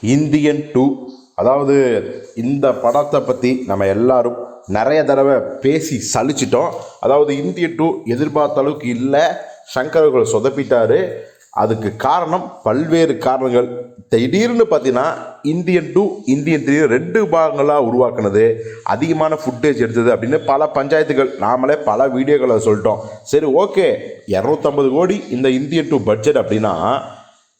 Indian two. அதாவது இந்த படத்தை பற்றி நம்ம எல்லாரும் நிறைய தடவை பேசி சலிச்சிட்டோம். அதாவது இந்தியன் டூ எதிர்பார்த்த அளவுக்கு இல்லை. சங்கர்கள் சொதப்பிட்டார். அதுக்கு காரணம் பல்வேறு காரணங்கள். திடீர்னு பார்த்தீங்கன்னா இந்தியன் டூ இந்தியன் த்ரீ ரெண்டு பாகங்களாக உருவாக்குனது. அதிகமான ஃபுட்டேஜ் எடுத்தது அப்படின்னு பல பஞ்சாயத்துகள் நாமளே பல வீடியோக்களை சொல்லிட்டோம். சரி ஓகே. இரநூத்தம்பது கோடி இந்த இந்தியன் டூ பட்ஜெட் அப்படின்னா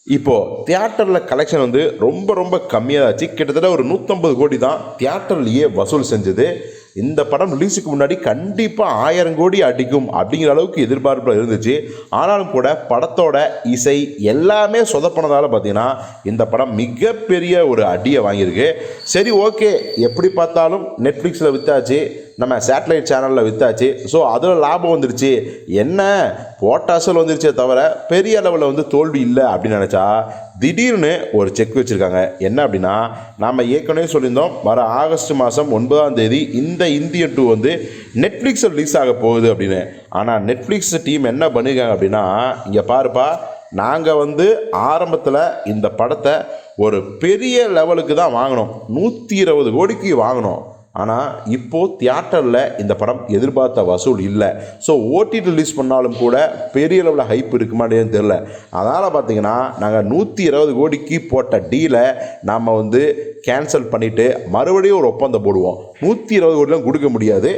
இப்போது தியேட்டரில் கலெக்ஷன் வந்து ரொம்ப ரொம்ப கம்மியாக ஆச்சு கிட்டத்தட்ட ஒரு நூற்றம்பது கோடி தான் தியேட்டர்லேயே வசூல் செஞ்சது. இந்த படம் ரிலீஸுக்கு முன்னாடி கண்டிப்பாக ஆயிரம் கோடி அடிக்கும் அப்படிங்கிற அளவுக்கு எதிர்பார்ப்பில் இருந்துச்சு. ஆனாலும் கூட படத்தோட இசை எல்லாமே சொதப்பனதால் பார்த்தீங்கன்னா இந்த படம் மிகப்பெரிய ஒரு அடியை வாங்கியிருக்கு. சரி ஓகே. எப்படி பார்த்தாலும் நெட்ஃப்ளிக்ஸில் விற்றாச்சு நம்ம சேட்டலைட் சேனலில் விற்றாச்சு ஸோ அதில் லாபம் வந்துருச்சு என்ன? போட்ட அசல் வந்துருச்சே தவிர பெரிய லெவலில் வந்து தோல்வி இல்லை அப்படின்னு நினச்சா திடீர்னு ஒரு செக் வச்சுருக்காங்க. என்ன அப்படின்னா நாம் ஏற்கனவே சொல்லியிருந்தோம் வர ஆகஸ்ட் மாதம் ஒன்பதாம் தேதி இந்த இந்தியன் டூ வந்து நெட்ஃப்ளிக்ஸில் ரிலீஸ் ஆக போகுது அப்படின்னு. ஆனால் நெட்ஃப்ளிக்ஸ் டீம் என்ன பண்ணியிருக்காங்க அப்படின்னா இங்கே பாருப்பா நாங்கள் வந்து ஆரம்பத்தில் இந்த படத்தை ஒரு பெரிய லெவலுக்கு தான் வாங்கினோம். நூற்றி இருபது கோடிக்கு வாங்கினோம். ஆனால் இப்போது தியேட்டரில் இந்த படம் எதிர்பார்த்த வசூல் இல்லை. ஸோ ஓடிடி ரிலீஸ் பண்ணாலும் கூட பெரிய லெவலில் ஹைப் இருக்குமான்னு தெரில அதனால் பார்த்தீங்கன்னா நாங்கள் நூற்றி இருபது கோடிக்கு போட்ட டீலை நாம் வந்து கேன்சல் பண்ணிவிட்டு மறுபடியும் ஒரு ஒப்பந்தம் போடுவோம். நூற்றி இருபது கோடிலாம் கொடுக்க முடியாது.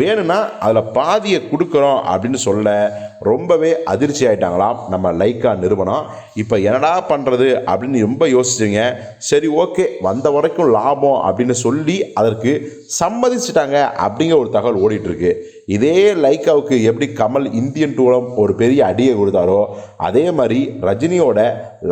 வேணும்னா அதில் பாதியை கொடுக்குறோம் அப்படின்னு சொல்ல ரொம்பவே அதிர்ச்சி ஆகிட்டாங்களாம் நம்ம லைக்கா நிறுவனம். இப்போ என்னடா பண்ணுறது அப்படின்னு ரொம்ப யோசிச்சிங்க. சரி ஓகே வந்த வரைக்கும் லாபம் அப்படின்னு சொல்லி அதற்கு சம்மதிச்சிட்டாங்க அப்படிங்கிற ஒரு தகவல் ஓடிட்டுருக்கு. இதே லைக்காவுக்கு எப்படி கமல் இந்தியன் டூலம் ஒரு பெரிய அடியை கொடுத்தாரோ அதே மாதிரி ரஜினியோட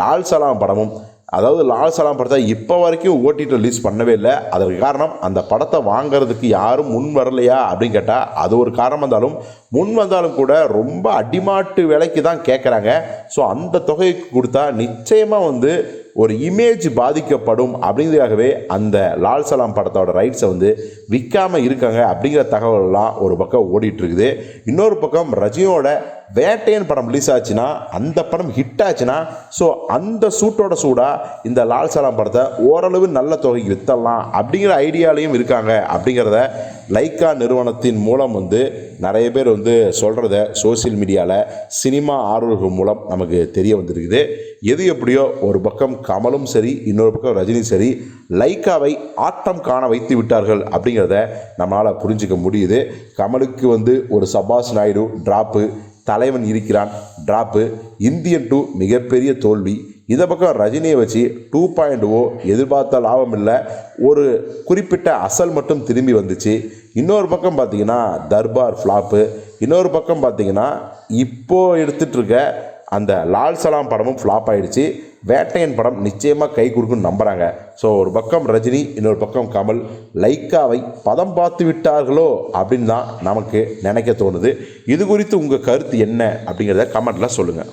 லால் சலாம் படமும் அதாவது லால் சலாம் படத்தை இப்போ வரைக்கும் ஓடிடி ரிலீஸ் பண்ணவே இல்லை. அதற்கு காரணம் அந்த படத்தை வாங்குறதுக்கு யாரும் முன் வரலையா அப்படின்னு கேட்டால் அது ஒரு காரணம் இருந்தாலும் முன் வந்தாலும் கூட ரொம்ப அடிமாட்டு விலைக்கு தான் கேட்குறாங்க ஸோ அந்த தொகைக்கு கொடுத்தா நிச்சயமாக வந்து ஒரு இமேஜ் பாதிக்கப்படும் அப்படிங்கிறதுக்காகவே அந்த லால் சலாம் படத்தோட ரைட்ஸை வந்து விற்காமல் இருக்காங்க அப்படிங்கிற தகவல்லாம் ஒரு பக்கம் ஓடிட்டுருக்குது. இன்னொரு பக்கம் ரஜினியோட வேட்டையன் படம் ரிலீஸ் ஆச்சுன்னா அந்த படம் ஹிட் ஆச்சுன்னா ஸோ அந்த சூட்டோட சூடாக இந்த லால் சலாம் படத்தை ஓரளவு நல்ல தொகைக்கு விற்றலாம் அப்படிங்கிற ஐடியாலையும் இருக்காங்க அப்படிங்கிறத லைக்கா நிறுவனத்தின் மூலம் வந்து நிறைய பேர் வந்து சொல்கிறத சோஷியல் மீடியாவில் சினிமா ஆர்வலர்கள் மூலம் நமக்கு தெரிய வந்திருக்குது. எது எப்படியோ ஒரு பக்கம் கமலும் சரி இன்னொரு பக்கம் ரஜினி சரி லைக்காவை ஆட்டம் காண வைத்து விட்டார்கள் அப்படிங்கிறத நம்மளால் புரிஞ்சுக்க முடியுது. கமலுக்கு வந்து ஒரு சபாஷ் நாயுடு ட்ராப்பு தலைவன் இருக்கிறான். ட்ராப்பு இந்தியன் டூ மிகப்பெரிய தோல்வி. இதை பக்கம் ரஜினியை வச்சு டூ பாயிண்ட் ஓ எதிர்பார்த்த லாபம் இல்லை. ஒரு குறிப்பிட்ட அசல் மட்டும் திரும்பி வந்துச்சு. இன்னொரு பக்கம் பார்த்தீங்கன்னா தர்பார் ஃப்ளாப்பு இன்னொரு பக்கம் பார்த்தீங்கன்னா இப்போது எடுத்துகிட்டு இருக்க அந்த லால் சலாம் படமும் ஃப்ளாப் ஆகிடுச்சு வேட்டையன் படம் நிச்சயமாக கை கொடுக்குன்னு நம்புகிறாங்க ஸோ ஒரு பக்கம் ரஜினி இன்னொரு பக்கம் கமல். லைக்காவை பதம் பார்த்து விட்டார்களோ அப்படின்னு தான் நமக்கு நினைக்க தோணுது. இது குறித்து உங்கள் கருத்து என்ன அப்படிங்கிறத கமெண்ட்டில் சொல்லுங்கள்